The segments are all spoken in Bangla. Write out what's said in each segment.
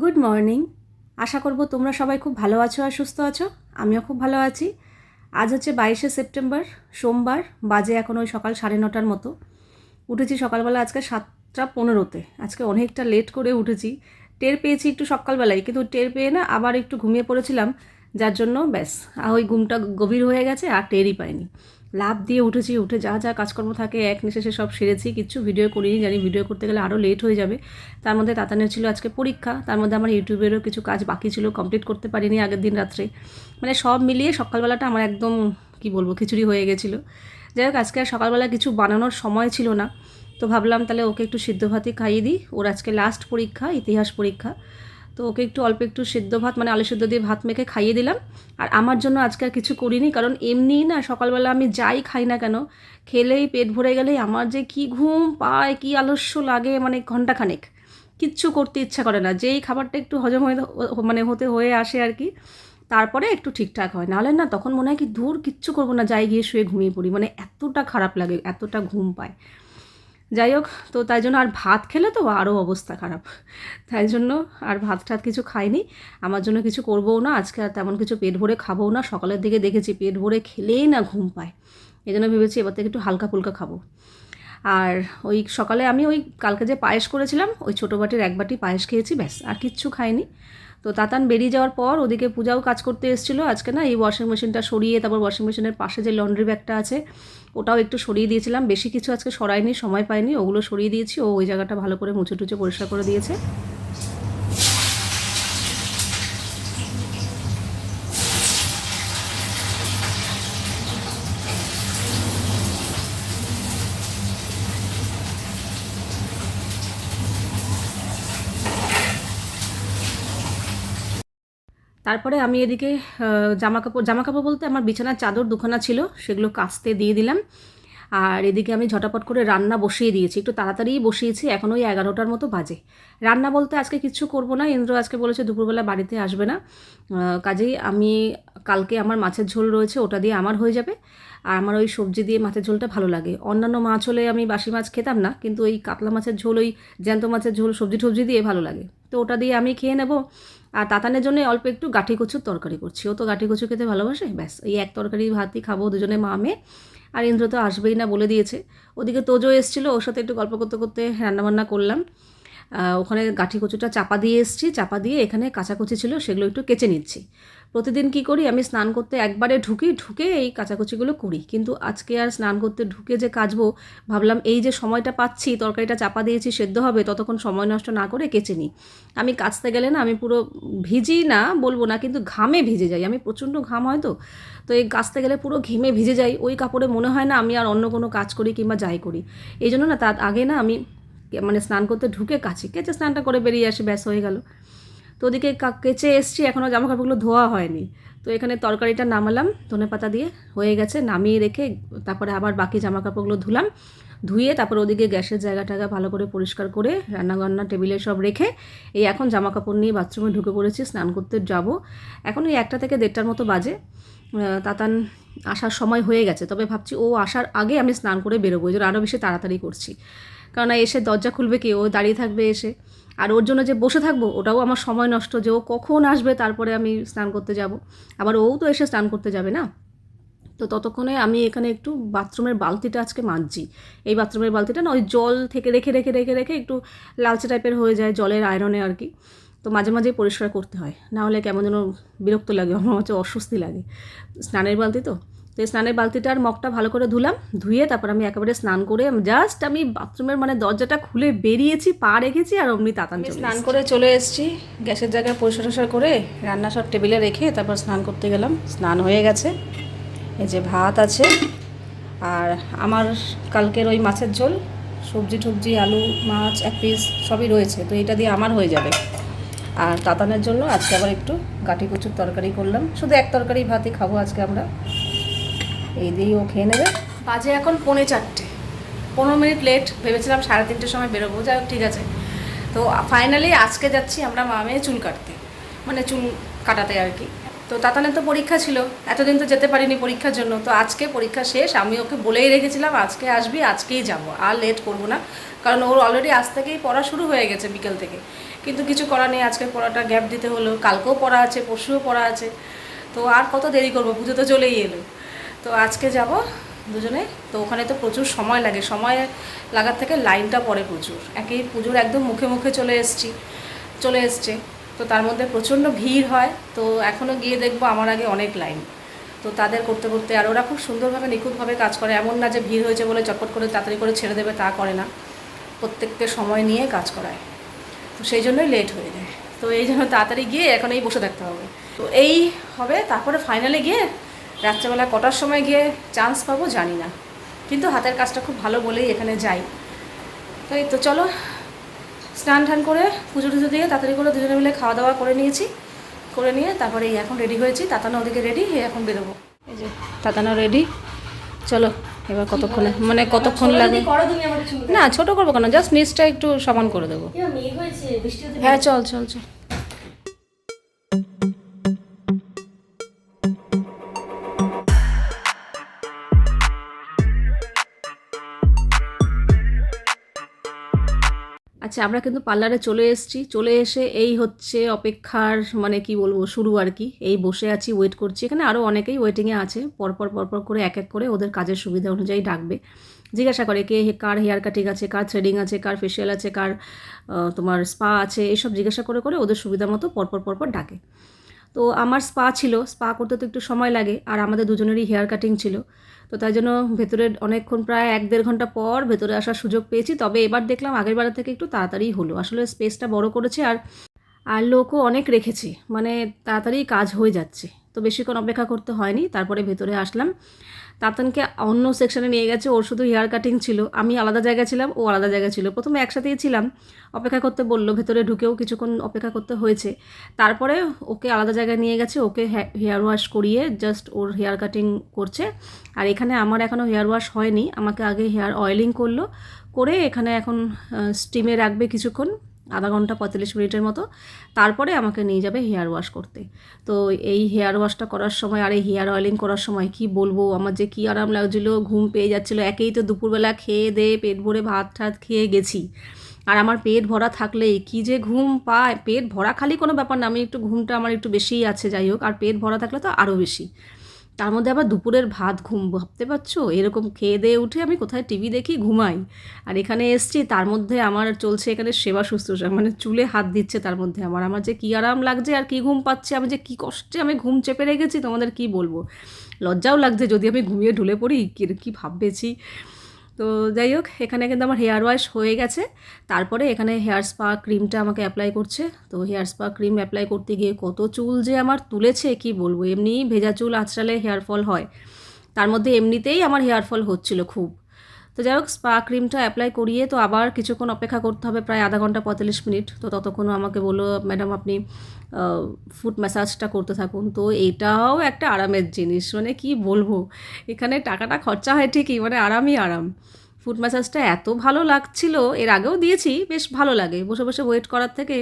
গুড মর্নিং আশা করব তোমরা সবাই খুব ভালো আছো আর সুস্থ আছো। আমিও খুব ভালো আছি। আজ হচ্ছে বাইশে সেপ্টেম্বর, সোমবার, বাজে এখন ওই সকাল সাড়ে নটার মতো। উঠেছি সকালবেলা আজকে সাতটা পনেরোতে। আজকে অনেকটা লেট করে উঠেছি। টের পেয়েছি একটু সকালবেলায়, কিন্তু টের পেয়ে না আবার একটু ঘুমিয়ে পড়েছিলাম। যার জন্য ব্যাস ওই ঘুমটা গভীর হয়ে গেছে আর টেরই পাইনি। লাভ দিয়ে উঠেছি, উঠে যা যা কাজকর্ম থাকে, এক নিশেষে সব সেরেছি, কিচ্ছু ভিডিও করিনি, জানি ভিডিও করতে গেলে আরও লেট হয়ে যাবে। তার মধ্যে তাতানের ছিল আজকে পরীক্ষা, তার মধ্যে আমার ইউটিউবেরও কিছু কাজ বাকি ছিল কমপ্লিট করতে পারিনি আগের দিন রাত্রে। মানে সব মিলিয়ে সকালবেলাটা আমার একদম, কি বলব, খিচুড়ি হয়ে গেছিল। যাই হোক, আজকে আর সকালবেলা কিছু বানানোর সময় ছিল না। তো ভাবলাম তাহলে ওকে একটু সিদ্ধ ভাতই খাইয়ে দিই। ওর আজকে লাস্ট পরীক্ষা, ইতিহাস পরীক্ষা। তো ওকে একটু অল্প একটু সেদ্ধ ভাত মানে আলু সেদ্ধ দিয়ে ভাত মেখে খাইয়ে দিলাম। আর আমার জন্য আজকে আর কিছু করিনি, কারণ এমনিই না সকালবেলা আমি যাই খাই না কেন, খেলেই পেট ভরে গেলেই আমার যে কি ঘুম পায়, কি আলস্য লাগে মানে ঘন্টাখানেক কিচ্ছু করতে ইচ্ছা করে না, যেই খাবারটা একটু হজম হয়ে মানে হতে হয়ে আসে আর কি, তারপরে একটু ঠিকঠাক হয়। নাহলে না তখন মনে হয় কি দূর কিচ্ছু করব না, যাই গিয়ে শুয়ে ঘুমিয়ে পড়ি মানে এতটা খারাপ লাগে, এতটা ঘুম পায়। যাই হোক, তো তাই জন্য আর ভাত খেলে তো আরও অবস্থা খারাপ। তাই জন্য আর ভাত টাত কিছু খাইনি। আমার জন্য কিছু করবও না, আজকে আর তেমন কিছু পেট ভরে খাব না। সকালের দিকে দেখেছি পেট ভরে খেলেই না ঘুম পায়। এই জন্য ভেবেছি এবার থেকে একটু হালকা ফুলকা খাব। আর ওই সকালে আমি ওই কালকে যে পায়েস করেছিলাম, ওই ছোটো বাটির এক বাটি পায়েস খেয়েছি, ব্যাস, আর কিচ্ছু খাইনি। তো তাতান বেরিয়ে যাওয়ার পর ওদিকে পূজাও কাজ করতে এসেছিল। আজকে না এই ওয়াশিং মেশিনটা সরিয়ে তারপর ওয়াশিং মেশিনের পাশে যে লন্ড্রি ব্যাগটা আছে, ওটাও একটু সরিয়ে দিয়েছিলাম। বেশি কিছু আজকে সরাইনি, সময় পাইনি, ওগুলো সরিয়ে দিয়েছি। ও ওই জায়গাটা ভালো করে মুছে টুচে পরিষ্কার করে দিয়েছে। তারপরে আমি এদিকে জামা কাপড় জামা কাপড় বলতে আমার বিছানার চাদর দুখানা ছিল, সেগুলো কাচতে দিয়ে দিলাম। আর এদিকে আমি ঝটাপট করে রান্না বসিয়ে দিয়েছি, একটু তাড়াতাড়িই বসিয়েছি, এখন ওই এগারোটার মতো বাজে। রান্না বলতে আজকে কিচ্ছু করব না, ইন্দ্র আজকে বলেছে দুপুরবেলা বাড়িতে আসবে না। কাজেই আমি কালকে আমার মাছের ঝোল রয়েছে, ওটা দিয়ে আমার হয়ে যাবে। আর আমার ওই সবজি দিয়ে মাছের ঝোলটা ভালো লাগে। অন্যান্য মাছ হলে আমি বাসি মাছ খেতাম না, কিন্তু ওই কাতলা মাছের ঝোল, ওই জ্যান্ত মাছের ঝোল সবজি টবজি দিয়ে ভালো লাগে। তো ওটা দিয়ে আমি খেয়ে নেব। আর তাতানের জন্য অল্প একটু গাঠি কচুর তরকারি করছি। ও তো গাঠি কচু খেতে ভালোবাসে? ব্যাস, এই এক তরকারি ভাতই খাব দুজনে, মা, মেয়ে। আর ইন্দ্র তো আসবেই না বলে দিয়েছে। ওদিকে তোজো এসেছিল, ওর সাথে একটু গল্প করতে করতে রান্নাবান্না করলাম। ওখানে গাঠি কচুটা চাপা দিয়ে এসেছি, চাপা দিয়ে এখানে কাঁচাকুচি ছিল, সেগুলো একটু কেচে নিচ্ছি। প্রতিদিন কি করি? আমি স্নান করতে একবারে ঢুকি, ঢুকে এই কাচাকুচিগুলো করি। কিন্তু আজকে আর স্নান করতে ঢুকে যে কাচবো, ভাবলাম এই যে সময়টা পাচ্ছি, তরকারিটা চাপা দিয়েছি, সেদ্ধ হবে, ততক্ষণ সময় নষ্ট না করে কেচে নিই। আমি কাচতে গেলে না, আমি পুরো ভিজি না, বলব না, কিন্তু ঘামে ভিজে যাই। আমি প্রচণ্ড ঘাম হয় তো তো এই কাচতে গেলে পুরো ঘেমে ভিজে যাই। ওই কাপড়ে মনে হয় না, আমি আর অন্য কোনো কাজ করি কিংবা যাই করি। এই জন্য না, তার আগে না, আমি মানে স্নান করতে ঢুকে কাছি কেচে স্নানটা করে বেরিয়ে আসে, ব্যাস হয়ে গেল। তো ওদিকে কেচে এসছি এখনও জামা কাপড়গুলো ধোয়া হয়নি। তো এখানে তরকারিটা নামালাম, ধনে পাতা দিয়ে হয়ে গেছে, নামিয়ে রেখে তারপরে আবার বাকি জামা কাপড়গুলো ধুলাম, ধুয়ে তারপর ওদিকে গ্যাসের জায়গা টায়গা ভালো করে পরিষ্কার করে রান্নাবান্না, টেবিলে সব রেখে এই এখন জামা কাপড় নিয়ে বাথরুমে ঢুকে পড়েছি, স্নান করতে যাব। এখন ওই একটা থেকে দেড়টার মতো বাজে তাতান আসার সময় হয়ে গেছে, তবে ভাবছি ও আসার আগে আমি স্নান করে বেরোবো, এই জন্য আরও বেশি তাড়াতাড়ি করছি। কারণ এসে দরজা খুলবে কি? ও দাঁড়িয়ে থাকবে এসে। আর ওর জন্য যে বসে থাকব, ওটাও আমার সময় নষ্ট। যে ও কখন আসবে, তারপরে আমি স্নান করতে যাব। আবার ও তো এসে স্নান করতে যাবে না। তো ততক্ষণে আমি এখানে একটু বাথরুমের বালতিটা আজকে মাজছি। এই বাথরুমের বালতিটা না, ওই জল থেকে রেখে রেখে রেখে রেখে একটু লালচে টাইপের হয়ে যায় জলের আয়রনে আর কি। তো মাঝে মাঝে পরিষ্কার করতে হয়। না হলে কেমন যেন বিরক্ত লাগে, আমার হচ্ছে অস্বস্তি লাগে। স্নানের বালতি তো। এই স্নানের বালতিটার মগটা ভালো করে ধুলাম ধুয়ে তারপর আমি একেবারে স্নান করে জাস্ট আমি বাথরুমের মানে দরজাটা খুলে বেরিয়েছি পা রেখেছি আর অমনি তাতান স্নান করে চলে এসেছি গ্যাসের জায়গায় পরিষ্কার টরিষ্কার করে রান্না সব টেবিলে রেখে তারপর স্নান করতে গেলাম স্নান হয়ে গেছে। এই যে ভাত আছে আর আমার কালকের ওই মাছের ঝোল সবজি টবজি আলু মাছ এক পিস সবই রয়েছে তো এটা দিয়ে আমার হয়ে যাবে। আর তাতানের জন্য আজকে আবার একটু গাঠি কচুর তরকারি করলাম শুধু এক তরকারি ভাতই খাব আজকে আমরা। এই দিয়েই ও খেয়ে নেবে। বাজে এখন পৌনে চারটে। পনেরো মিনিট লেট ভেবেছিলাম সাড়ে তিনটের সময় বেরোবো, যাই ঠিক আছে। তো ফাইনালি আজকে যাচ্ছি আমরা মামে চুল কাটতে মানে চুল কাটাতে আর কি। তো তাতানের তো পরীক্ষা ছিল, এতদিন তো যেতে পারিনি পরীক্ষার জন্য। তো আজকে পরীক্ষা শেষ, আমি ওকে বলেই রেখেছিলাম, আজকে আসবি, আজকেই যাব, আর লেট করব না। কারণ ওর অলরেডি আজ থেকেই পড়া শুরু হয়ে গেছে বিকেল থেকে। কিন্তু কিছু করার নেই, আজকে পড়াটা গ্যাপ দিতে হলো, কালকেও পড়া আছে, পরশুও পড়া আছে। তো আর কত দেরি করব, পুজো তো চলেই এলো। তো আজকে যাব দুজনে। তো ওখানে তো প্রচুর সময় লাগে। সময় লাগার থেকে লাইনটা পড়ে প্রচুর। একেই পুজোর একদম মুখে মুখে চলে এসছি, চলে এসছে। তো তার মধ্যে প্রচণ্ড ভিড় হয়। তো এখনও গিয়ে দেখব আমার আগে অনেক লাইন। তো তাদের করতে করতে আর ওরা খুব সুন্দরভাবে নিখুঁতভাবে কাজ করে। এমন না যে ভিড় হয়েছে বলে চটপট করে তাড়াতাড়ি করে ছেড়ে দেবে, তা করে না। প্রত্যেককে সময় নিয়ে কাজ করায়। তো সেই জন্যই লেট হয়ে যায়। তো এই জন্য তাড়াতাড়ি গিয়ে এখন এই বসে থাকতে হবে। তো এই হবে, তারপরে ফাইনালে গিয়ে রাত্রেবেলা কটার সময় গিয়ে চান্স পাবো জানি না। কিন্তু হাতের কাজটা খুব ভালো বলেই এখানে যাই। তো এই তো চলো স্নান টান করে পুজো টুজো দিয়ে তাড়াতাড়ি করে দুজনে মিলে খাওয়া দাওয়া করে নিয়েছি। করে নিয়ে তারপরে এই এখন রেডি হয়েছি তাতানো ওদিকে রেডি এই এখন বেরোবো। এই যে তাতানো রেডি চলো এবার কতক্ষণে? মানে কতক্ষণ লাগে না ছোট করব কেন? জাস্ট নিচটা একটু সমান করে দেবো। হ্যাঁ চল চল চল। আচ্ছা আমরা কিন্তু পার্লারে চলে এসেছি। চলে এসে এই হচ্ছে অপেক্ষার মানে কি বলব, শুরু আর কি। এই বসে আছি ওয়েট করছি। এখানে আরও অনেকেই ওয়েটিংয়ে আছে। পরপর পরপর করে এক এক করে ওদের কাজের সুবিধা অনুযায়ী ডাকবে। জিজ্ঞাসা করে কে, কার হেয়ার কাটিং আছে, কার থ্রেডিং আছে, কার ফেশিয়াল আছে, কার তোমার স্পা আছে, এইসব জিজ্ঞাসা করে করে ওদের সুবিধা মতো পরপর পরপর ডাকে। তো আমার স্পা ছিল। স্পা করতে তো একটু সময় লাগে। আর আমাদের দুজনেরই হেয়ার কাটিং ছিল। তো তাই জন্য ভেতরে অনেকক্ষণ প্রায় এক দেড় ঘণ্টা পর ভেতরে আসার সুযোগ পেয়েছি। তবে এবার দেখলাম আগের বেলা থেকে একটু তাড়াতাড়ি হলো। আসলে স্পেসটা বড় করেছে আর আর লোকও অনেক রেখেছে। মানে তাড়াতাড়ি কাজ হয়ে যাচ্ছে। তো বেশিক্ষণ অপেক্ষা করতে হয়নি। তারপরে ভেতরে আসলাম। তাতানকে অন্য সেকশনে নিয়ে গেছে, ওর শুধু হেয়ার কাটিং ছিল। আমি আলাদা জায়গায় ছিলাম, ও আলাদা জায়গা ছিল। প্রথমে একসাথেই ছিলাম, অপেক্ষা করতে বলল, ভেতরে ঢুকেও কিছুক্ষণ অপেক্ষা করতে হয়েছে। তারপরে ওকে আলাদা জায়গায় নিয়ে গেছে, ওকে হেয়ার ওয়াশ করিয়ে জাস্ট ওর হেয়ার কাটিং করছে। আর এখানে আমার এখনও হেয়ার ওয়াশ হয়নি, আমাকে আগে হেয়ার অয়েলিং করল, করে এখানে এখন স্টিমে রাখবে কিছুক্ষণ। আধা ঘণ্টা পঁয়তাল্লিশ মিনিটের মতো। তারপরে আমাকে নিয়ে যাবে হেয়ার ওয়াশ করতে। তো এই হেয়ার ওয়াশটা করার সময় আর এই হেয়ার অয়েলিং করার সময় কি বলব? আমার যে কী আরাম লাগছিল, ঘুম পেয়ে যাচ্ছিল। একেই তো দুপুরবেলা খেয়ে দিয়ে পেট ভরে ভাত ঠাত খেয়ে গেছি। আর আমার পেট ভরা থাকলেই কি যে ঘুম পায়? পেট ভরা খালি কোনো ব্যাপার না। আমি একটু ঘুমটা আমার একটু বেশিই আছে, যাই হোক। আর পেট ভরা থাকলে তো আরও বেশি। তার মধ্যে আবার দুপুরের ভাত ঘুম, ভাবতে পারছ? এরকম খেয়ে দিয়ে উঠে আমি কোথায় টিভি দেখি? ঘুমাই। আর এখানে এসছি, তার মধ্যে আমার চলছে এখানে সেবা শুশ্রূষা মানে চুলে হাত দিচ্ছে তার মধ্যে আমার। আমার যে কী আরাম লাগছে আর কী ঘুম পাচ্ছে, আমি যে কী কষ্টে আমি ঘুম চেপে রেখেছি, তোমাদের কি বলব? লজ্জাও লাগছে যদি আমি ঘুমিয়ে ঢুলে পড়ি, কী ভাববেছি? তো যাই হোক, এখানে কিন্তু আমার হেয়ার ওয়াশ হয়ে গেছে। তারপরে এখানে হেয়ার স্পা ক্রিমটা আমাকে অ্যাপ্লাই করছে। তো হেয়ার স্পা ক্রিম অ্যাপ্লাই করতে গিয়ে কত চুল যে আমার তুলেছে, কি বলব? এমনি ভেজা চুল আঁচড়ালে হেয়ার ফল হয়। তার মধ্যে এমনিতেই আমার হেয়ার ফল হচ্ছিল খুব। তো যাই হোক স্পা ক্রিমটা অ্যাপ্লাই করিয়ে তো আবার কিছুক্ষণ অপেক্ষা করতে হবে, প্রায় আধা ঘণ্টা পঁয়তাল্লিশ মিনিট। তো ততক্ষণও আমাকে বলল ম্যাডাম আপনি ফুট ম্যাসাজটা করতে থাকুন। তো এটাও একটা আরামের জিনিস। মানে কি বলব? এখানে টাকাটা খরচা হয় ঠিকই মানে আরামই আরাম। ফুট ম্যাসাজটা এত ভালো লাগছিল, এর আগেও দিয়েছি, বেশ ভালো লাগে। বসে বসে ওয়েট করার থেকে।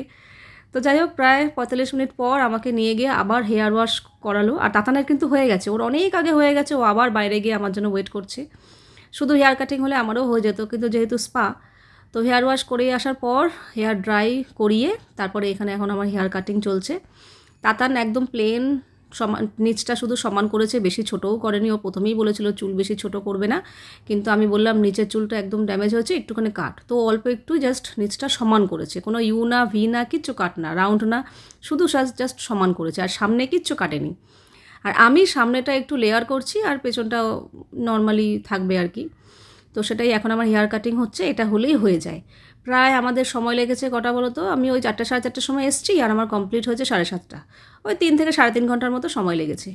তো যাই হোক, প্রায় পঁয়তাল্লিশ মিনিট পর আমাকে নিয়ে গিয়ে আবার হেয়ার ওয়াশ করালো। আর তাতানের কিন্তু হয়ে গেছে, ওর অনেক আগে হয়ে গেছে, ও আবার বাইরে গিয়ে আমার জন্য ওয়েট করছে। শুধু হেয়ার কাটিং হলে আমারও হয়ে যেত, কিন্তু যেহেতু স্পা তো হেয়ার ওয়াশ করে আসার পর হেয়ার ড্রাই করিয়ে তারপরে এখানে এখন আমার হেয়ার কাটিং চলছে। তাতান একদম প্লেন সমান, নিচটা শুধু সমান করেছে, বেশি ছোটও করেনি। ও প্রথমেই বলেছিল, চুল বেশি ছোট করবে না। কিন্তু আমি বললাম, নিচের চুলটা একদম ড্যামেজ হয়েছে, একটুখানি কাট। তো অল্প একটু জাস্ট নিচটা সমান করেছে। কোনো ইউ না ভি না, কিচ্ছু কাট না রাউন্ড না, শুধু জাস্ট সমান করেছে। আর সামনে কিচ্ছু কাটেনি। আর আমি সামনেটা একটু লেয়ার করছি আর পেছনটা নর্মালি থাকবে আর কি। তো সেটাই এখন আমার হেয়ার কাটিং হচ্ছে এটা হলেই হয়ে যায়। প্রায় আমাদের সময় লেগেছে কটা বলো তো আমি ওই চারটে সাড়ে চারটের সময় এসেছি আর আমার কমপ্লিট হয়েছে সাড়ে সাতটা। ওই তিন থেকে সাড়ে তিন ঘণ্টার মতো সময় লেগেছে।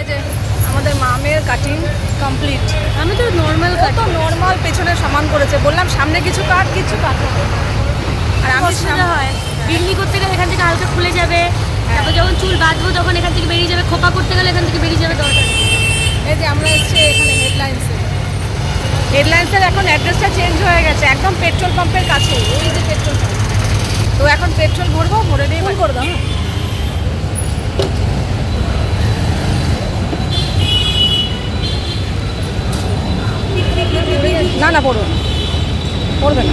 এই যে আমাদের মামের কাটিং কমপ্লিট আমি তো নর্মাল তো নর্মাল পেছনে সমান করেছে। বললাম সামনে কিছু কাট কিছু কাট আর আমি হয় বিন্নি করতে গেলে এখান থেকে হালকা খুলে যাবে। তারপর যখন চুল বাঁধবো তখন এখান থেকে বেরিয়ে যাবে খোপা করতে গেলে এখান থেকে বেরিয়ে যাবে দরকার এই যে আমরা এসেছি এখানে হেডলাইন্সে। হেডলাইন্সের এখন অ্যাড্রেসটা চেঞ্জ হয়ে গেছে একদম পেট্রোল পাম্পের কাছে ওই যে পেট্রোল পাম্প। তো এখন পেট্রোল ভরবো ভরে দিয়ে ফোন করে দাও না না পড়ো না। পড়বে না।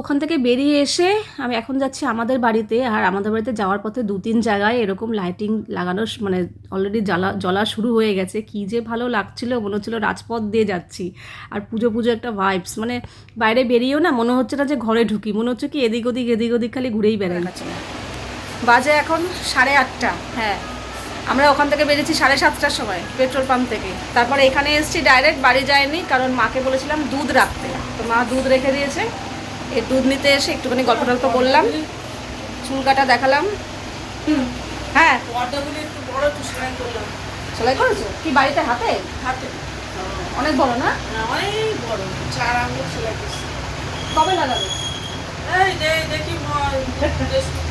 ওখান থেকে বেরিয়ে এসে আমি এখন যাচ্ছি আমাদের বাড়িতে, আর আমাদের বাড়িতে যাওয়ার পথে দু তিন জায়গায় এরকম লাইটিং লাগানো মানে অলরেডি জ্বালা, জ্বলা শুরু হয়ে গেছে। কী যে ভালো লাগছিল, মনে হচ্ছিল রাজপথ দিয়ে যাচ্ছি। আর পুজো পুজো একটা ভাইবস মানে বাইরে বেরিয়েও না মনে হচ্ছে না যে ঘরে ঢুকি, মনে হচ্ছে কি এদিক ওদিক এদিক ওদিক খালি ঘুরেই বেড়াই। বাজে এখন সাড়ে আটটা হ্যাঁ। আমরা ওখান থেকে বেরিয়েছি সাড়ে সাতটার সময় পেট্রোল পাম্প থেকে। তারপরে এখানে এসেছি ডাইরেক্ট বাড়ি যায়নি কারণ মাকে বলেছিলাম দুধ রাখতে। তো মা দুধ রেখে দিয়েছে। এই দুধ নিতে এসে একটুখানি গল্প টল্প করলাম। চুল কাটা দেখালাম। হ্যাঁ। সেলাই করেছ? কি বাড়িতে হাতে? হাতে। অনেক বড় না? অনেক বড়। চার আঙুল সেলাই করছি। কবে লাগাবে? এই দেখি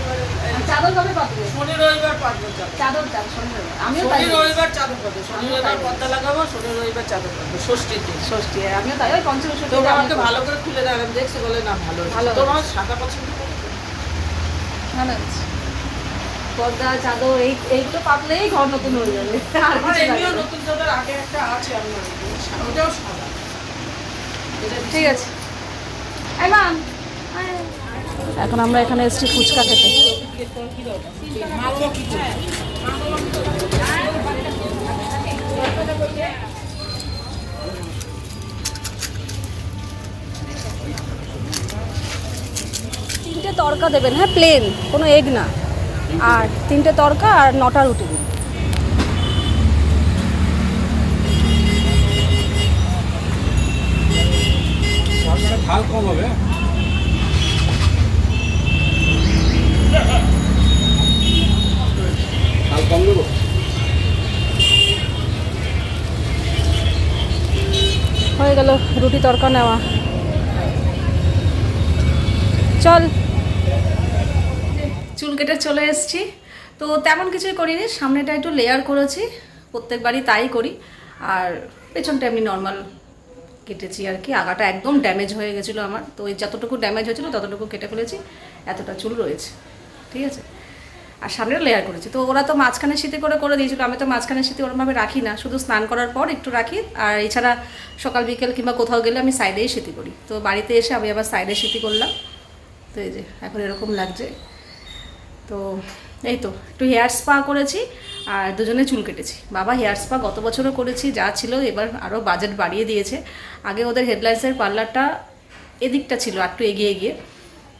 চাদর কবে পাবে শনি রবিবার চাদর। চাদর চাদর শনি রবিবার। আমিও শনি রবিবার চাদর পাবো শনি রবিবার পর্দা লাগাবো শনি রবিবার চাদর পাবো ষষ্ঠী আমিও তাই ওই পঞ্চমী ষষ্ঠী আমাকে ভালো করে। খুলে দেখছে বলে না ভালো ভালো ভালো তোমার সাদা পছন্দ তো? ভালো আছে। পর্দা চাদর এই এইগুলো পাতলেই ঘর নতুন হয়ে যাবে। আর কিছু। নতুন চাদর আগে একটা আছে আমার ওটাও সাদা। ঠিক আছে। এই এখন আমরা এখানে এসেছি ফুচকা খেতে? তিনটে তরকা দেবেন হ্যাঁ প্লেন কোনো এগ না। আর তিনটে তরকা আর নটা রুটি আপনার কম হবে হয়ে গেল রুটি তরকা নেওয়া। চল। চুল কেটে চলে এসেছি। তো তেমন কিছুই করিনি, সামনেটা একটু লেয়ার করেছি প্রত্যেকবারই তাই করি। আর পেছনটা এমনি নর্মাল কেটেছি আর কি। আগাটা একদম ড্যামেজ হয়ে গেছিল আমার। তো ওই যতটুকু ড্যামেজ হয়েছিলো ততটুকু কেটে ফেলেছি, এতটা চুল রয়েছে। ঠিক আছে? আর সামনে লেয়ার করেছি। তো ওরা তো মাঝখানে শীতে করে করে দিয়েছিল, আমি তো মাঝখানে শীতে ওরমভাবে রাখি না। শুধু স্নান করার পর একটু রাখি। আর এছাড়া সকাল, বিকেল কিংবা কোথাও গেলে আমি সাইডেই শীতি করি। তো বাড়িতে এসে আমি আবার সাইডে শীতি করলাম। তো এই যে, এখন এরকম লাগছে। তো এই তো, একটু হেয়ার স্পা করেছি আর দুজনে চুল কেটেছি। বাবা হেয়ার স্পা গত বছরও করেছি, যা ছিল এবার আরও বাজেট বাড়িয়ে দিয়েছে। আগে ওদের হেডলাইন্সের পার্লারটা এদিকটা ছিল, একটু এগিয়ে এগিয়ে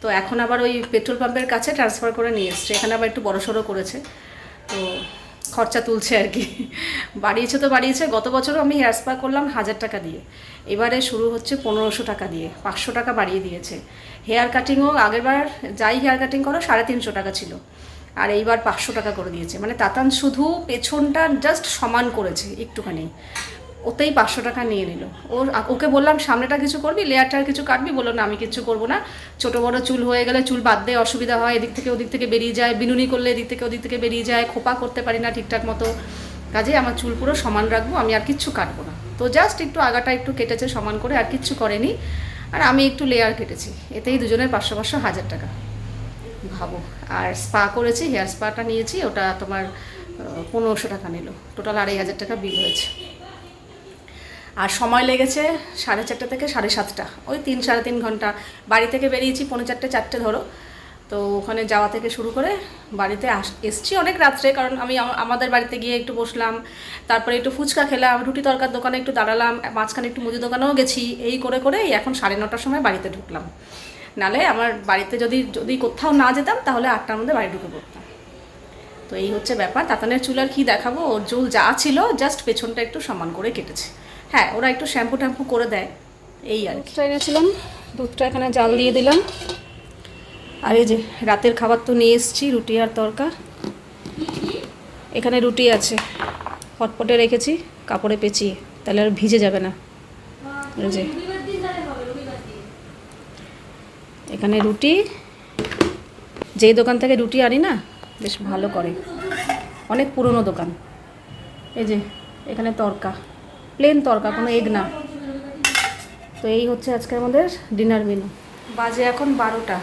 তো এখন আবার ওই পেট্রোল পাম্পের কাছে ট্রান্সফার করে নিয়ে এসছে। এখানে আবার একটু বড়সড় করেছে। তো খরচা তুলছে আর কি। বাড়িয়েছে তো বাড়িয়েছে। গত বছরও আমি হেয়ার স্পা করলাম হাজার টাকা দিয়ে। এবারে শুরু হচ্ছে পনেরোশো টাকা দিয়ে। পাঁচশো টাকা বাড়িয়ে দিয়েছে। হেয়ার কাটিংও আগেরবার যাই হেয়ার কাটিং করো, সাড়ে তিনশো টাকা ছিল। আর এইবার পাঁচশো টাকা করে দিয়েছে। মানে তাতান শুধু পেছনটা জাস্ট সমান করেছে একটুখানি। ওতেই পাঁচশো টাকা নিয়ে নিল। ওর ওকে বললাম, সামনেটা কিছু করবি? লেয়ারটার কিছু কাটবি? বলল, না, আমি কিছু করব না। ছোটো বড়ো চুল হয়ে গেলে চুল বাদ দিয়ে অসুবিধা হয়। এদিক থেকে ওদিক থেকে বেরিয়ে যায়। বিনুনি করলে এদিক থেকে ওদিক থেকে বেরিয়ে যায়। খোপা করতে পারি না ঠিকঠাক মতো। কাজে আমার চুল পুরো সমান রাখব, আমি আর কিচ্ছু কাটবো না। তো জাস্ট একটু আগাটা একটু কেটেছে সমান করে, আর কিচ্ছু করেনি। আর আমি একটু লেয়ার কেটেছি। এতেই দুজনের পাঁচশো পাঁচশো, হাজার টাকা। ভাবো। আর স্পা করেছি হেয়ার স্পাটা নিয়েছি, ওটা তোমার পনেরোশো টাকা নিল। টোটাল আড়াই হাজার টাকা বিল হয়েছে। আর সময় লেগেছে সাড়ে চারটে থেকে সাড়ে সাতটা। ওই তিন, সাড়ে তিন ঘণ্টা। বাড়ি থেকে বেরিয়েছি পৌনে চারটে চারটে ধরো। তো ওখানে যাওয়া থেকে শুরু করে বাড়িতে আস, এসছি অনেক রাত্রে কারণ আমি আমাদের বাড়িতে গিয়ে একটু বসলাম, তারপরে একটু ফুচকা খেলাম, রুটি তরকার দোকানে একটু দাঁড়ালাম, মাঝখানে একটু মুদি দোকানেও গেছি, এই করে করে এখন সাড়ে নটার সময় বাড়িতে ঢুকলাম। নালে আমার বাড়িতে যদি যদি কোথাও না যেতাম তাহলে আটটার মধ্যে বাড়ি ঢুকে পড়তাম। তো এই হচ্ছে ব্যাপার। তাতানের চুল আর কি দেখাবো? ওর চুল যা ছিল জাস্ট পেছনটা একটু সমান করে কেটেছে। হ্যাঁ ওরা একটু শ্যাম্পু ট্যাম্পু করে দেয়, এই আর এনেছিলাম, দুধটা এখানে জাল দিয়ে দিলাম। আর এই যে রাতের খাবার তো নিয়ে এসেছি, রুটি আর তরকা। এখানে রুটি আছে, হটপটে রেখেছি, কাপড়ে পেঁচিয়ে, তাহলে আর ভিজে যাবে না। যে। এখানে রুটি, যেই দোকান থেকে রুটি আনি না, বেশ ভালো করে। অনেক পুরনো দোকান। এই যে, এখানে তরকা। প্লেন তরকা, কোনো এগ না। তো এই হচ্ছে আজকে আমাদের ডিনার মেনু বাজে এখন বারোটা।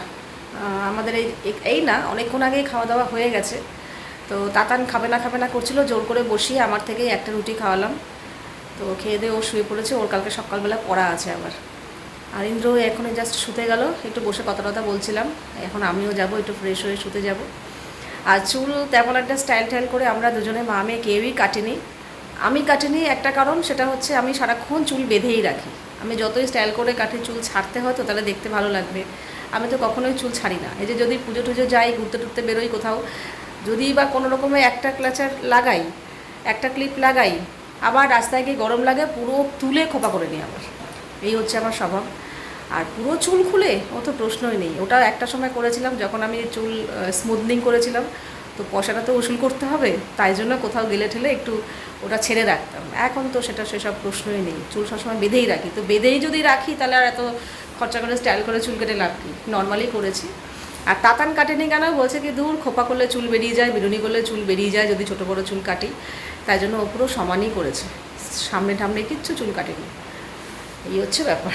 আমাদের এই এই না, অনেকক্ষণ আগেই খাওয়া দাওয়া হয়ে গেছে। তো তাতান খাবে না খাবে না করছিল, জোর করে বসিয়ে আমার থেকেই একটা রুটি খাওয়ালাম। তো খেয়ে দিয়ে ও শুয়ে পড়েছে, ওর কালকে সকালবেলা পড়া আছে আবার। আর ইন্দ্র এখনই জাস্ট শুতে গেল, একটু বসে কথা কথা বলছিলাম। এখন আমিও যাব, একটু ফ্রেশ হয়ে শুতে যাব। আর চুল তেমন একটা স্টাইল টাইল করে আমরা দুজনে মা মেয়ে কেউই কাটিনি। আমি কাটিনি একটা কারণ, সেটা হচ্ছে আমি সারাক্ষণ চুল বেঁধেই রাখি। আমি যতই স্টাইল করে কাটি চুল ছাড়তে হয় তো তাহলে দেখতে ভালো লাগবে। আমি তো কখনোই চুল ছাড়ি না। এই যে যদি পুজো টুজো যাই, ঘুরতে টুরতে বেরোই কোথাও, যদি বা কোনো রকমে একটা ক্লাচার লাগাই, একটা ক্লিপ লাগাই, আবার রাস্তায় গিয়ে গরম লাগে, পুরো তুলে খোপা করে নিই আবার। এই হচ্ছে আমার স্বভাব। আর পুরো চুল খুলে ও তো প্রশ্নই নেই। ওটা একটা সময় করেছিলাম যখন আমি চুল স্মুথনিং করেছিলাম। তো পয়সাটা তো উসুল করতে হবে, তাই জন্য কোথাও গেলে ঠেলে একটু ওটা ছেড়ে রাখতাম। এখন তো সেটা সেসব প্রশ্নই নেই, চুল সবসময় বেঁধেই রাখি। তো বেঁধেই যদি রাখি তাহলে আর এত খরচা করে স্টাইল করে চুল কেটে লাভ কি? নর্মালি করেছি। আর তাতান কাটেনি কেন? বলছে কি দূর খোপা করলে চুল বেরিয়ে যায় বিরুনি করলে চুল বেরিয়ে যায়, যদি ছোটো বড়ো চুল কাটি। তাই জন্য ও পুরো সমানই করেছে। সামনে টামনে কিচ্ছু চুল কাটেনি। এই হচ্ছে ব্যাপার।